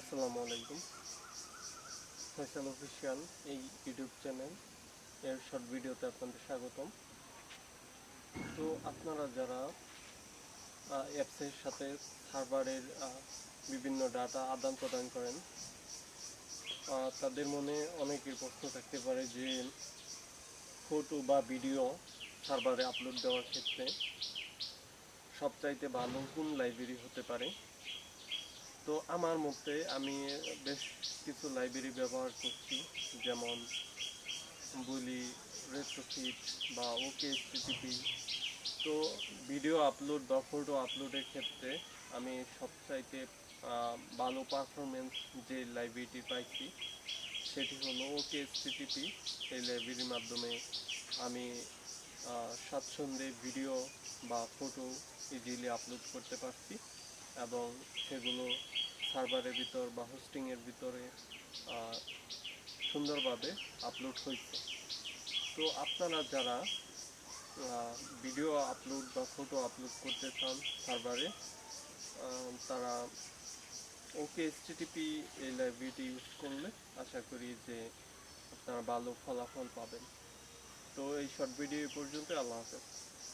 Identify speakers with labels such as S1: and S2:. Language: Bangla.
S1: আসসালামু আলাইকুম। ফয়সাল অফিসিয়াল এই ইউটিউব চ্যানেল। এর শর্ট ভিডিওতে আপনাদের স্বাগতম। তো আপনারা যারা অ্যাপসের সাথে সার্ভারের বিভিন্ন ডাটা আদান প্রদান করেন তাদের মনে অনেকের প্রশ্ন থাকতে পারে যে, ফটো বা ভিডিও সার্ভারে আপলোড দেওয়ার ক্ষেত্রে সবচাইতে ভালো কোন লাইব্রেরি হতে পারে? তো আমার মতে আমি বেশ কিছু লাইব্রেরি ব্যবহার করছি, যেমন বলি রেট্রোফিট বা ওকে এসটিপি তো ভিডিও আপলোড বা ফটো আপলোডের ক্ষেত্রে আমি সবচাইতে ভালো পারফরমেন্স যে লাইব্রেরিটি পাইছি, সেটি হলো ওকে এসটিপি এই লাইব্রেরির মাধ্যমে আমি স্বাচ্ছন্দ্যে ভিডিও বা ফটো ইজিলি আপলোড করতে পারছি এবং সেগুলো সার্ভারের ভিতর বা হোস্টিংয়ের ভিতরে সুন্দরভাবে আপলোড হয়েছে। তো আপনারা যারা ভিডিও আপলোড বা ফটো আপলোড করতে চান সার্ভারে তারা ওকে এসটিটিপি এই লাইব্রেরিটি ইউজ করলে আশা করি যে আপনারা ভালো ফলাফল পাবেন। তো এই শর্ট ভিডিও পর্যন্ত আল্লাহ হাফেজ।